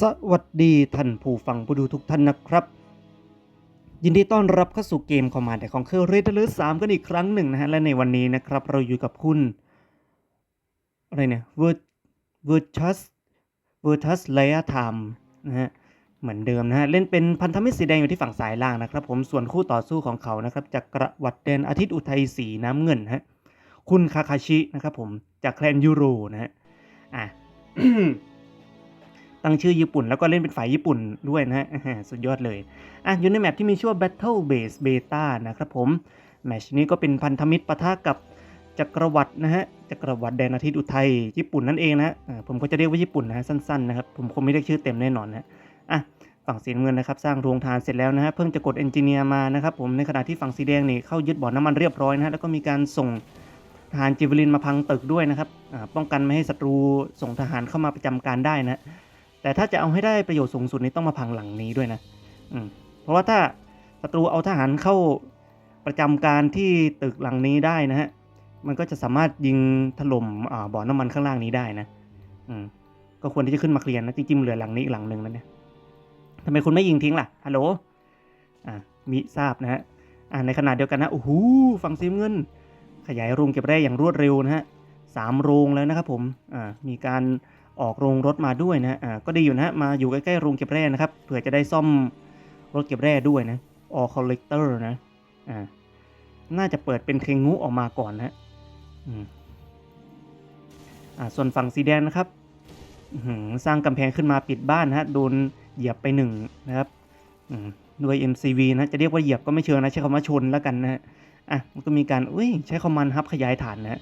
สวัสดีท่านผู้ฟังผู้ดูทุกท่านนะครับ ยินดีต้อนรับเข้าสู่เกมคอมมานด์ของเคอร์เรเดอร์สามกันอีกครั้งหนึ่งนะฮะ และในวันนี้นะครับ เราอยู่กับคุณ อะไรเนี่ยเวอร์เวอร์ทัสเวอร์ทัสเลยไทม์นะฮะ เหมือนเดิมนะฮะ เล่นเป็นพันธมิตรสีแดงอยู่ที่ฝั่งซ้ายล่างนะครับ ผมส่วนคู่ต่อสู้ของเขานะครับ จากกระวัดแดนอาทิตย์อุทัยสีน้ำเงินฮะคุณคาคาชินะครับผมจากแคลนยูโรนะฮะอะ ตั้งชื่อญี่ปุ่น แล้วก็เล่นเป็นฝ่ายญี่ปุ่นด้วยนะฮะสุดยอดเลยอะอยู่ในแมปที่มีชื่อว่า Battle Base Beta นะครับผมแมชนี้ก็เป็นพันธมิตรปะทะกับจักรวรรดินะฮะจักรวรรดิแดนอาทิตย์อุทัยญี่ปุ่นนั่นเองนะอ่าผมก็จะเรียกว่าญี่ปุ่นนะฮะสั้นๆนะครับผมคงไม่เรียกชื่อเต็มแน่นอนนะอะฝั่งสีน้ำเงินนะครับสร้างโรงทานเสร็จแล้วนะฮะเพิ่งจะกดเอนจิเนียร์มานะครับผมในขณะที่ฝั่งสีแดงนี่เข้ายึดบ่อน้ำมันเรียบร้อยนะฮะแล้วก็มีการส่งทหารจิวลินมาพังตึกด้วยนะครับป้องกันไม่ให้ศัตรูส่งทหารเข้ามาประจำการได้นะ แต่ถ้าจะเอาให้ได้ประโยชน์สูงสุดนี่ต้องมาพังหลังนี้ด้วยนะอืมเพราะว่าถ้าศัตรูเอาทหารเข้าประจำการที่ตึกหลังนี้ได้นะฮะ มันก็จะสามารถยิงถล่มอ่าบ่อน้ำมันข้างล่างนี้ได้นะอืมก็ควรที่จะขึ้นมาเคลียร์นะจริงๆเหลือหลังนี้อีกหลังหนึ่งแล้วเนี่ยทำไมคุณไม่ยิงทิ้งล่ะฮัลโหลอ่ามิทราบนะฮะอ่าในขณะเดียวกันนะโอ้โหฝั่งสีน้ำเงิน ขยายโรงเก็บแร่อย่างรวดเร็วนะฮะสามโรงแล้วนะครับผมอ่ามีการ ออกโรงรถมาด้วยนะอ่าก็ดีอยู่นะมาอยู่ใกล้ๆโรงเก็บแร่นะครับเผื่อจะได้ซ่อมรถเก็บแร่ด้วยนะ all collector นะอ่าน่าจะเปิดเป็นเคงูออกมาก่อนนะอืมอ่าส่วนฝั่งสีแดงนะครับหือสร้างกำแพงขึ้นมาปิดบ้านนะฮะโดนเหยียบไปหนึ่งนะครับอืมด้วย MCV นะจะเรียกว่าเหยียบก็ไม่เชิงนะใช้คำว่าชนแล้วกันนะฮะอะมันก็มีการอุ้ยใช้คอมมานด์ฮับขยายฐานนะฮะ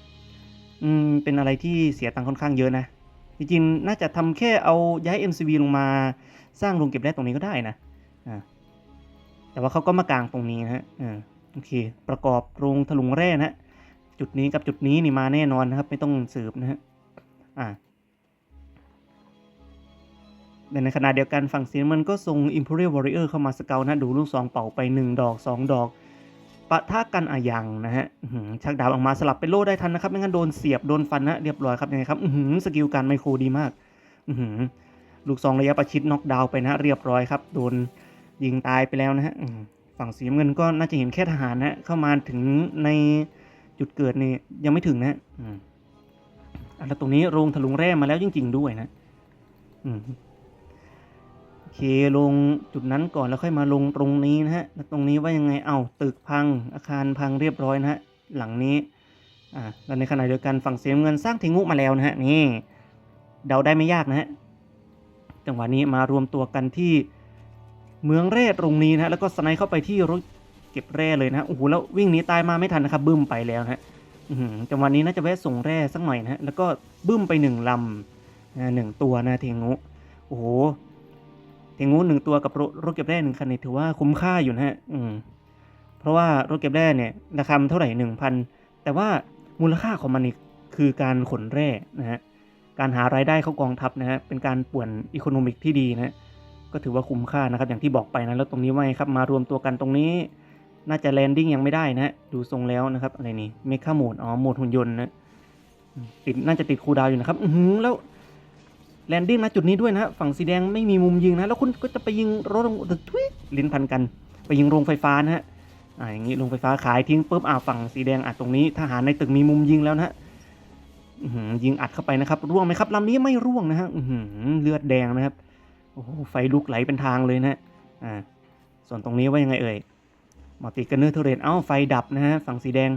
อืมเป็นอะไรที่เสียตังค์ค่อนข้างเยอะนะ จริงๆ น่าจะทำแค่เอาย้าย MCV ลงมาสร้างโรงเก็บแร่ตรงนี้ก็ได้นะแต่ว่าเขาก็มากางตรงนี้นะฮะโอเค ประกอบโรงถลุงแร่นะฮะ จุดนี้กับจุดนี้นี่มาแน่นอนนะครับ ไม่ต้องสืบนะฮะ อ่าแต่ในขณะเดียวกันฝั่งสีนมันก็ส่ง Imperial Warrior เข้ามาสเกลนะ ดูลูกซองเป่าไป 1 ดอก 2 ดอก ปะทะกันอายังนะฮะชักดาบออกมาสลับเป็นโล่ได้ทันนะครับ ไม่งั้นโดนเสียบโดนฟันนะเรียบร้อยครับยังไงครับหือสกิลการไมโครดีมากหือลูกซองระยะประชิดน็อกดาวไปนะ เรียบร้อยครับ โดนยิงตายไปแล้วนะฮะฝั่งสีเงินก็น่าจะเห็นแค่ทหารนะเข้ามาถึงในจุดเกิดนี่ยังไม่ถึงนะอะแล้วตรงนี้โรงถลุงแร่มาแล้วจริง ๆ ด้วยนะอื เคลงจุดนั้นก่อนแล้วค่อยมาลงตรงนี้นะฮะแล้วตรงนี้ว่ายังไงเอ้าตึกพังอาคารพังเรียบร้อยนะฮะหลังนี้อ่าแล้วในขณะเดียวกันฝั่งเสียเงินสร้างเทงุมาแล้วนะฮะนี่เดาได้ไม่ยากนะฮะจังหวะนี้มารวมตัวกันที่เมืองแร่ตรงนี้นะฮะแล้วก็สไนเข้าไปที่รถเก็บแร่เลยนะฮะโอ้โหแล้ววิ่งหนีตายมาไม่ทันนะครับบึ้มไปแล้วนะฮะจังหวะนี้น่าจะแวะส่งแร่สักหน่อยนะฮะแล้วก็บึ้มไปหนึ่งลำหนึ่งตัวนะเทงุโอ้โห เทงุหนึ่งตัวกับรถเก็บแร่หนึ่งคันนี่ถือว่าคุ้มค่าอยู่นะฮะอืมเพราะว่ารถเก็บแร่เนี่ยราคาเท่าไหร่หนึ่งพันแต่ว่ามูลค่าของมันนี่คือการขนแร่นะฮะการหารายได้เข้ากองทัพนะฮะเป็นการป่วนอีโคโนมิกที่ดีนะก็ถือว่าคุ้มค่านะครับ อย่างที่บอกไปนะแล้วตรงนี้ว่าไงครับมารวมตัวกันตรงนี้ น่าจะแลนดิ้งยังไม่ได้นะฮะดูทรงแล้วนะครับอะไรนี่เมคาโหมดอ๋อโหมดหุ่นยนต์นะติดน่าจะติดคูดาวอยู่นะครับ อืแล้ว แลนดิ้งนะจุดนี้ด้วยนะ ฝั่งสีแดงไม่มีมุมยิงนะ แล้วคุณก็จะไปยิงรถลงทุยลิ้นพันกัน ไปยิงโรงไฟฟ้านะฮะอ่าอย่างนี้โรงไฟฟ้าขายทิ้งปุ๊บอ่าฝั่งสีแดงอัดตรงนี้ทหารในตึกมีมุมยิงแล้วนะฮะยิงอัดเข้าไปนะครับ ร่วงไหมครับลำนี้ไม่ร่วงนะฮะหือเลือดแดงนะครับโอ้โหไฟลุกไหลเป็นทางเลยนะอ่าส่วนตรงนี้ว่ายังไงเอ่ยมัลติกันเนอร์เทเรนเอ้าไฟดับนะฮะฝั่งสีแดง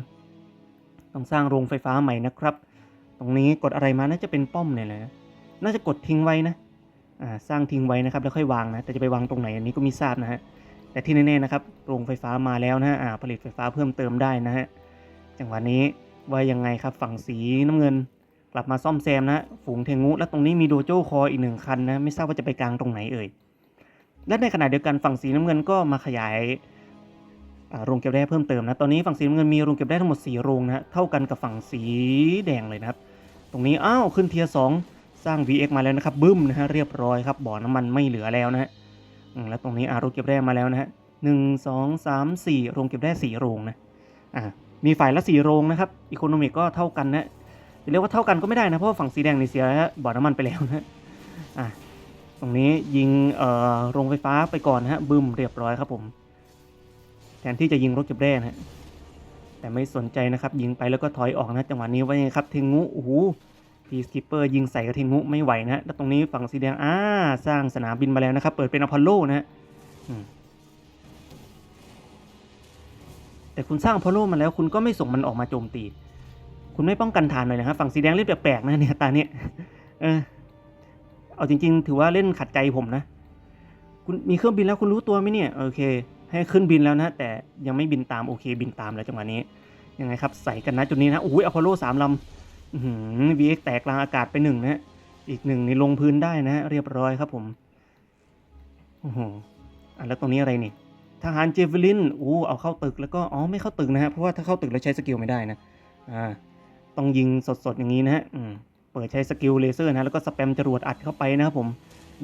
ต้องสร้างโรงไฟฟ้าใหม่นะครับ ตรงนี้กดอะไรมาน่าจะเป็นป้อมเนี่ยแหละนะ น่าจะกดทิ้งไว้นะอ่าสร้างทิ้งไว้นะครับแล้วค่อยวางนะแต่จะไปวางตรงไหนอันนี้ก็มีทราบนะฮะแต่ที่แน่ๆนะครับโรงไฟฟ้ามาแล้วนะฮะอ่าผลิตไฟฟ้าเพิ่มเติมได้นะฮะจังหวะนี้ว่ายังไงครับฝั่งสีน้ำเงิน กลับมาซ่อมแซมนะฝูงเทงุและตรงนี้มีโดโจ้คออีกหนึ่งคันนะไม่ทราบว่าจะไปกลางตรงไหนเอ่ยและในขณะเดียวกันฝั่งสีน้ำเงินก็มาขยายโรงเก็บแร่เพิ่มเติมนะ ตอนนี้ฝั่งสีน้ำเงินมีโรงเก็บแร่ทั้งหมด 4 โรงนะฮะเท่ากันกับฝั่งสีแดงเลยนะครับ ตรงนี้ อ้าว ขึ้นเทียร์สอง สร้าง VX มาแล้วนะครับบึ้มนะฮะเรียบร้อยครับบ่อน้ำมันไม่เหลือแล้วนะฮะแล้วตรงนี้อาโรงเก็บแร่มาแล้วนะฮะหนึ่งสองสามสี่โรงเก็บได้สี่โรงนะอ่ามีฝ่ายละสี่โรงนะครับอีโคโนมิกก็เท่ากันนะจะเรียกว่าเท่ากันก็ไม่ได้นะเพราะว่าฝั่งสีแดงในเสียบ่อน้ำมันไปแล้วนะอ่าตรงนี้ยิงเอ่อโรงไฟฟ้าไปก่อนนะฮะบึ้มเรียบร้อยครับผมแทนที่จะยิงรถเก็บแร่นะฮะแต่ไม่สนใจนะครับ ยิงไปแล้วก็ถอยออกนะจังหวะนี้ว่ายังไงครับเทงุโอ้โห พีสกิปเปอร์ยิงใส่กับเทงุไม่ไหวนะฮะแล้วตรงนี้ฝั่งสีแดงอ่าสร้างสนามบินมาแล้วนะครับ เปิดเป็นอพอลโลนะฮะแต่คุณสร้างอพอลโลมาแล้วคุณก็ไม่ส่งมันออกมาโจมตี คุณไม่ป้องกันฐานหน่อยนะครับฝั่งสีแดงเล่นแปลกๆนะเนี่ยตาเนี่ยเออเอาจริง ๆ ถือว่าเล่นขัดใจผมนะ คุณมีเครื่องบินแล้วคุณรู้ตัวไหมเนี่ยโอเค ให้ขึ้นบินแล้วนะแต่ยังไม่บินตามโอเค บินตามแล้วจังหวะนี้ยังไงครับใส่กันนะจุดนี้นะอุ้ยอพอลโลสามลำ อื้อหือ VX แตกกลางอากาศไปหนึ่งนะฮะอีกหนึ่งนี่ลงพื้นได้นะฮะเรียบร้อยครับผมโอ้โหอะแล้วตรงนี้อะไรนี่ทหารเจเวลินอู้เอาเข้าตึกแล้วก็อ๋อไม่เข้าตึกนะฮะเพราะว่าถ้าเข้าตึกแล้วใช้สกิลไม่ได้นะอ่าต้องยิงสดๆอย่างนี้นะฮะเปิดใช้สกิลเลเซอร์นะแล้วก็สแปมจรวดอัดเข้าไปนะครับผม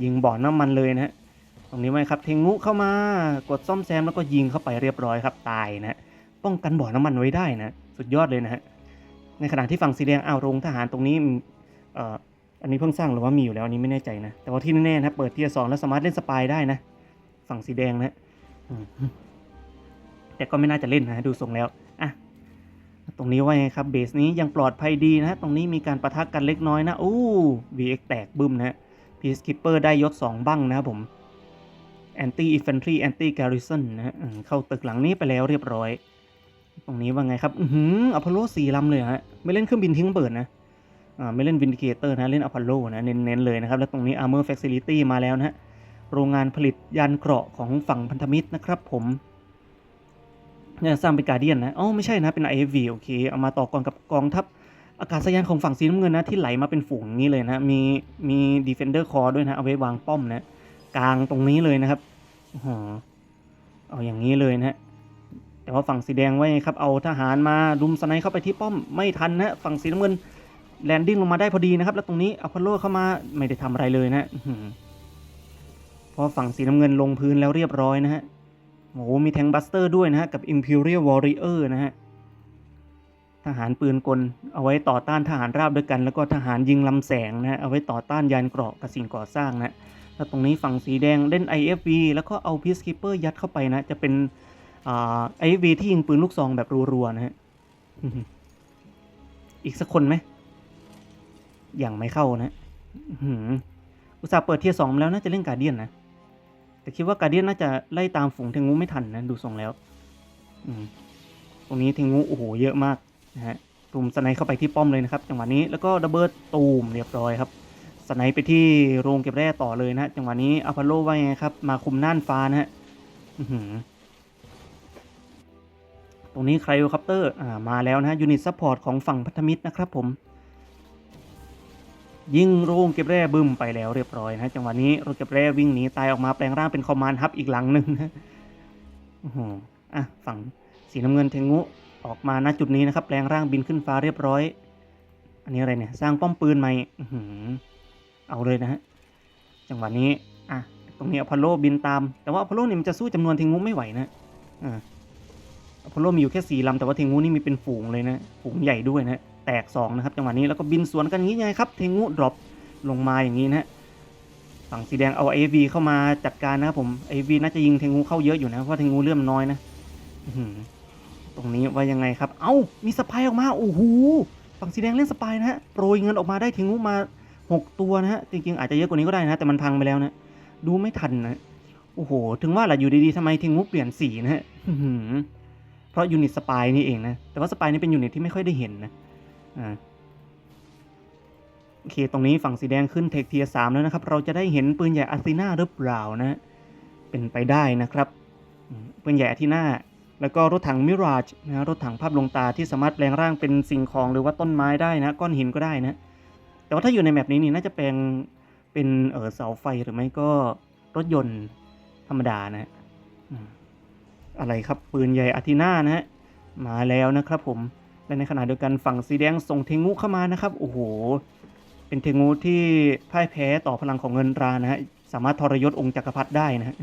ยิงบ่อน้ำมันเลยนะฮะตรงนี้ไว้ครับเทงุเข้ามากดซ่อมแซมแล้วก็ยิงเข้าไปเรียบร้อยครับตายนะฮะป้องกันบ่อน้ำมันไว้ได้นะ สุดยอดเลยนะฮะ ในขณะที่ฝั่งสีแดงอ้าวโรงทหารตรงนี้อันนี้เพิ่งสร้างหรือว่ามีอยู่แล้วอันนี้ไม่แน่ใจนะ แต่ว่าที่แน่ๆนะเปิดเทียร์สองแล้วสามารถเล่นสปายได้นะ ฝั่งสีแดงนะแต่ก็ไม่น่าจะเล่นนะดูทรงแล้วอะตรงนี้ว่าไงครับเบสนี้ยังปลอดภัยดีนะตรงนี้มีการประทะกันเล็กน้อยนะอู้ VX แตกบึ้มนะฮะ Peacekeeper ได้ยศ 2 บ้างนะครับผม Anti Infantry Anti Garrison นะฮะเข้าตึกหลังนี้ไปแล้วเรียบร้อย ตรงนี้ว่าไงครับ อือหือพอลโลสี่ลำเลยฮะ ไม่เล่นเครื่องบินทิ้งเบิดนะ อ่า ไม่เล่น Vindicator นะ เล่นอพอลโลนะ เน้นๆเลยนะครับ แล้วตรงนี้ Armor Facility มาแล้วนะฮะ โรงงานผลิตยานเกราะของฝั่งพันธมิตรนะครับผมเนี่ยสร้างเป็นการเดียนนะอ๋อไม่ใช่นะ เป็น IFV โอเค เอามาต่อกรกับกองทัพอากาศยานของฝั่งสีน้ำเงินนะ ที่ไหลมาเป็นฝูงอย่างนี้เลยนะ มีมี Defender Core ด้วยนะ เอาไว้วางป้อมนะ กลางตรงนี้เลยนะครับอ๋อเอาอย่างนี้เลยนะฮะ แต่ว่าฝั่งสีแดงไว้ครับเอาทหารมารุมสไนเข้าไปที่ป้อมไม่ทันนะฝั่งสีน้ำเงินแลนดิ้งลงมาได้พอดีนะครับแล้วตรงนี้อพอลโลเข้ามาไม่ได้ทำอะไรเลยนะเพราะฝั่งสีน้ำเงินลงพื้นแล้วเรียบร้อยนะฮะโอ้โหมีแทงบัสเตอร์ด้วยนะฮะกับ Imperial Warrior นะฮะทหารปืนกลเอาไว้ต่อต้านทหารราบด้วยกัน แล้วก็ทหารยิงลำแสงนะฮะเอาไว้ต่อต้านยานเกราะกับสิ่งก่อสร้างนะแล้วตรงนี้ฝั่งสีแดงเล่น IFV แล้วก็เอา Peacekeeper ยัดเข้าไปนะจะเป็น ไอ่า IFV ที่ยิงปืนลูกซองแบบรัวๆนะฮะ อีกสักคนไหม อย่างไม่เข้านะอุตส่าห์เปิดเทียสองแล้วน่าจะเล่นการเดียนนะ แต่คิดว่าการเดียนน่าจะไล่ตามฝูงเทงูไม่ทันนะ ดูทรงแล้ว อืมตรงนี้เทงูโอ้โหเยอะมากนะฮะตูมสไนเข้าไปที่ป้อมเลยนะครับ จังหวะนี้แล้วก็ดับเบิลตูมเรียบร้อยครับสไนไปที่โรงเก็บแร่ต่อเลยนะฮะจังหวะนี้อพอลโลว่าไงครับ มาคุมน่านฟ้านะฮะ ตรงนี้ไครโอคัปเตอร์มาแล้วนะฮะยูนิตซัพพอร์ตของฝั่งพันธมิตรนะครับผม ยิงโรงเก็บแร่บึ้มไปแล้วเรียบร้อยนะจังหวะนี้โรงเก็บแร่วิ่งหนีตายออกมาแปลงร่างเป็นคอมมานด์ฮับอีกหลังหนึ่งนะโอ้อะฝั่งสีน้ำเงินเทงุออกมาณจุดนี้นะครับ แปลงร่างบินขึ้นฟ้าเรียบร้อย อันนี้อะไรเนี่ย สร้างป้อมปืนใหม่เอาเลยนะฮะจังหวะนี้อะตรงนี้อพอลโลบินตาม แต่ว่าอพอลโลนี่มันจะสู้จำนวนเทงุไม่ไหวนะอ่า อพอลโลมีอยู่แค่สี่ลำแต่ว่าเทงูนี่มีเป็นฝูงเลยนะฝูงใหญ่ด้วยนะแตกสองนะครับจังหวะนี้แล้วก็บินสวนกันอย่างนี้ไงครับเทงูดรอปลงมาอย่างนี้นะฝั่งสีแดงเอาเอวีเข้ามาจัดการนะครับผมเอวีน่าจะยิงเทงูเข้าเยอะอยู่นะเพราะเทงูเลื่อมน้อยนะตรงนี้ว่ายังไงครับ เอ้ามีสปายออกมาโอ้โหฝั่งสีแดงเล่นสปายนะฮะโปรยเงินออกมาได้เทงูมาหกตัวนะฮะจริงๆอาจจะเยอะกว่านี้ก็ได้นะ แต่มันพังไปแล้วนะดูไม่ทันนะโอ้โห ถึงว่าแหละอยู่ดีๆทำไมเทงูเปลี่ยนสีนะฮะ เพราะยูนิตสปายนี่เองนะ แต่ว่าสปายนี่เป็นยูนิตที่ไม่ค่อยได้เห็นนะอ่าโอเค ตรงนี้ฝั่งสีแดงขึ้นเทคเทียสามแล้วนะครับ เราจะได้เห็นปืนใหญ่อาร์ตินาหรือเปล่านะ เป็นไปได้นะครับ ปืนใหญ่อาร์ตินาแล้วก็รถถังมิราจนะรถถังภาพลงตาที่สามารถแปลงร่างเป็นสิ่งของหรือว่าต้นไม้ได้นะ ก้อนหินก็ได้นะ แต่ว่าถ้าอยู่ในแมปนี้นี่น่าจะแปลงเป็นเออเสาไฟหรือไม่ก็รถยนต์ธรรมดานะ อะไรครับปืนใหญ่อาร์ตินานะฮะมาแล้วนะครับผมและในขณะเดียวกันฝั่งสีแดงส่งเทงูเข้ามานะครับโอ้โหเป็นเทงูที่พ่ายแพ้ต่อพลังของเงินรานะฮะสามารถทรยศองค์จักรพรรดิได้นะฮะ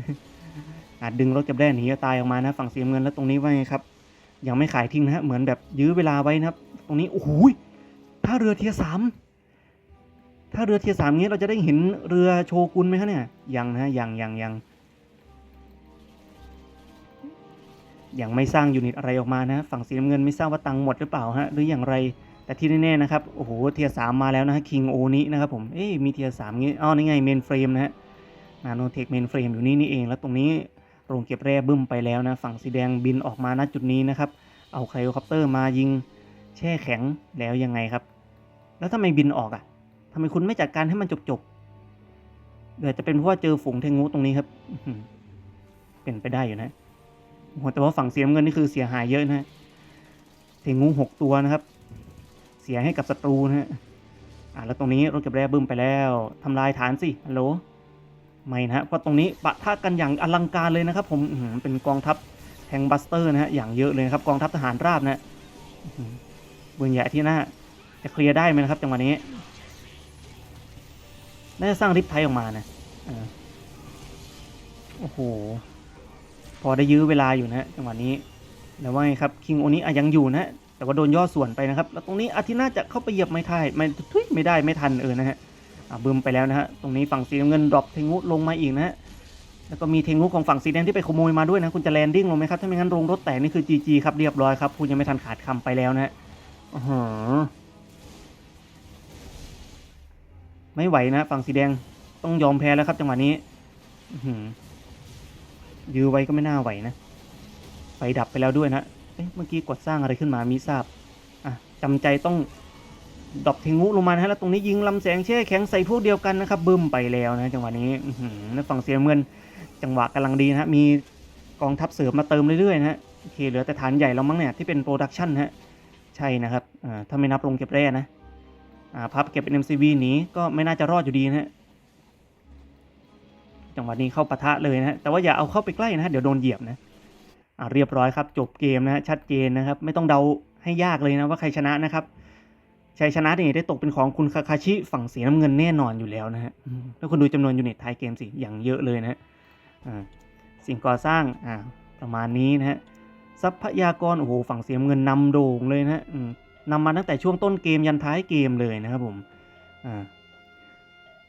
อาจดึงรถเก็บแร่หนีตายออกมานะฝั่งสีเงินแล้วตรงนี้ว่าไงครับ ยังไม่ขายทิ้งนะฮะเหมือนแบบยื้อเวลาไว้นะครับ ตรงนี้โอ้โหท่าเรือเทียสามถ้าเรือเทียสามงี้เราจะได้เห็นเรือโชกุนไหมคะเนี่ยยังนะยังยังยังยัง ยังไม่สร้างยูนิตอะไรออกมานะฝั่งสีน้ำเงินไม่ทราบว่าตังค์หมดหรือเปล่าฮะหรืออย่างไร แต่ที่แน่ๆนะครับโอ้โหเทียร์สามมาแล้วนะฮะคิงโอนี้นะครับผมเอ๊ะมีเทียร์สามงี้อ๋อนี่ไงเมนเฟรมนะฮะนาโนเทคเมนเฟรมอยู่นี่นี่เองแล้วตรงนี้โรงเก็บแร่บึ้มไปแล้วนะฝั่งสีแดงบินออกมาณจุดนี้นะครับเอาไคโอคอปเตอร์มายิงแช่แข็งแล้วยังไงครับ แล้วทำไมบินออกอะ่ะทำไมคุณไม่จัดการให้มันจบๆเดี๋ยวจะเป็นเพราะว่าเจอฝูงเทงูตรงนี้ครับเป็นไปได้อยู่นะ โอ้โหแต่ว่าฝั่งเสียเงินนี่คือเสียหายเยอะนะฮะเทงูหกตัวนะครับ เสียให้กับศัตรูนะฮะอ่าแล้วตรงนี้รถเก็บแร่บึ้มไปแล้วทำลายฐานสิฮัลโหลไม่นะฮะเพราะตรงนี้ปะทะกันอย่างอลังการเลยนะครับ ผมเป็นกองทัพแทงบัสเตอร์นะฮะอย่างเยอะเลยครับ กองทัพทหารราบนะปืนใหญ่ที่หน้าจะเคลียร์ได้ไหมนะครับจังหวะนี้น่าจะสร้างริปไทยออกมานะอ่าโอ้โห พอได้ยื้อเวลาอยู่นะฮะจังหวะนี้แล้วว่าไงครับคิงโอนี้อะยังอยู่นะฮะแต่ว่าโดนย่อส่วนไปนะครับ แล้วตรงนี้อาทิน่าจะเข้าไปเหยียบไม่ทันไม่ทุยไม่ได้ไม่ทันเออนะฮะอ่าบึมไปแล้วนะฮะตรงนี้ฝั่งสีน้ำเงินดรอปเทงุลงมาอีกนะฮะแล้วก็มีเทงุของฝั่งสีแดงที่ไปขโมยมาด้วยนะคุณจะแลนดิ้งลงไหมครับถ้าไม่งั้นโรงรถแตกนี่คือ GG ครับเรียบร้อยครับคุณยังไม่ทันขาดคำไปแล้วนะฮะอื้อหือไม่ไหวนะฝั่งสีแดงต้องยอมแพ้แล้วครับจังหวะนี้อื้อหือ ยื้อไว้ก็ไม่น่าไหวนะไฟดับไปแล้วด้วยนะเอ๊ะเมื่อกี้กดสร้างอะไรขึ้นมามิทราบอะจำใจต้องดอกเทงุลงมานะฮะแล้วตรงนี้ยิงลำแสงแช่แข็งใส่พวกเดียวกันนะครับบึ้มไปแล้วนะจังหวะนี้อื้อหือแล้วฝั่งเสียเงินจังหวะกำลังดีนะฮะมีกองทัพเสริมมาเติมเรื่อยๆนะฮะโอเคเหลือแต่ฐานใหญ่แล้วมั้งเนี่ยที่เป็นโปรดักชันฮะใช่นะครับอ่าถ้าไม่นับลงเก็บแร่นะอ่าพับเก็บเป็น MCV หนีก็ไม่น่าจะรอดอยู่ดีนะฮะ จังหวะนี้เข้าปะทะเลยนะฮะแต่ว่าอย่าเอาเข้าไปใกล้นะฮะเดี๋ยวโดนเหยียบนะอ่าเรียบร้อยครับ จบเกมนะฮะชัดเจนนะครับ ไม่ต้องเดาให้ยากเลยนะว่าใครชนะนะครับชัยชนะนี่ได้ตกเป็นของคุณคาคาชิฝั่งสีน้ำเงินแน่นอนอยู่แล้วนะฮะแล้วคุณดูจำนวนยูนิตท้ายเกมสิอย่างเยอะเลยนะฮะอ่าสิ่งก่อสร้างอ่าประมาณนี้นะฮะทรัพยากรโอ้โหฝั่งสีน้ำเงินนำโด่งเลยนะฮะนำมาตั้งแต่ช่วงต้นเกมยันท้ายเกมเลยนะครับผมอ่า